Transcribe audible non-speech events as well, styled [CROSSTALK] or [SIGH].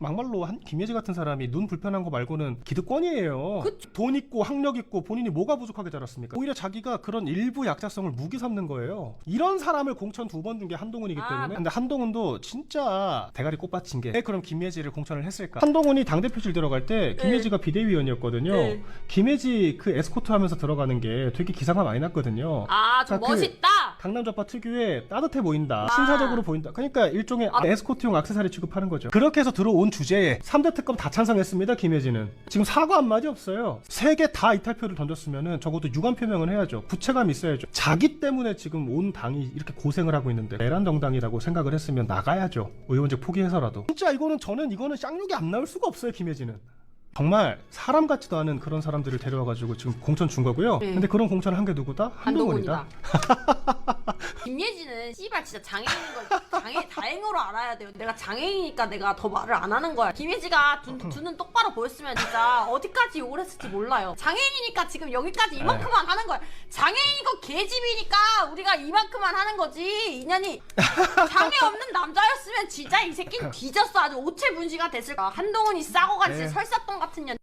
막말로 한 김예지 같은 사람이 눈 불편한 거 말고는 기득권이에요. 그쵸. 돈 있고 학력 있고 본인이 뭐가 부족하게 자랐습니까? 오히려 자기가 그런 일부 약자성을 무기 삼는 거예요. 이런 사람을 공천 두 번 준 게 한동훈이기 아, 때문에. 네. 근데 한동훈도 진짜 대가리 꽃받친 게 왜 그럼 김예지를 공천을 했을까? 한동훈이 당 대표실 들어갈 때 김예지가 비대위원이었거든요. 네. 김예지 그 에스코트 하면서 들어가는 게 되게 기사가 많이 났거든요. 아, 좀 그러니까 그 멋있다. 강남 좌파 특유의 따뜻해 보인다. 아. 신사적으로 보인다. 그러니까 일종의 아. 에스코트용 악세사리 취급하는 거죠. 그렇게 해서 들어온 주제에 3대 특검 다 찬성했습니다. 김혜진은. 지금 사과 한마디 없어요. 세 개 다 이탈표를 던졌으면은 적어도 유감 표명은 해야죠. 구체감 있어야죠. 자기 때문에 지금 온 당이 이렇게 고생을 하고 있는데 내란 정당이라고 생각을 했으면 나가야죠. 의원직 포기해서라도. 진짜 이거는 저는 이거는 쌍욕이 안 나올 수가 없어요. 김혜진은. 정말 사람 같지도 않은 그런 사람들을 데려와가지고 지금 공천 준 거고요. 네. 근데 그런 공천을 한 게 누구다? 한동훈이다. 김예진은 씨발 진짜 장애인인 걸 장애 [LAUGHS] 다행으로 알아야 돼요. 내가 장애인이니까 내가 더 말을 안 하는 거야. 김예지가 두, [LAUGHS] 두눈 똑바로 보였으면 진짜 어디까지 욕을 했을지 몰라요. 장애인이니까 지금 여기까지 이만큼만 하는 거야. 장애인이고 개집이니까 우리가 이만큼만 하는 거지. 인연이 장애 없는 남자였으면 진짜 이 새끼는 뒤졌어. 아주 오체 분시가 됐을 거야. 한동훈이 싸고 같이 네. 설사똥 같은 년.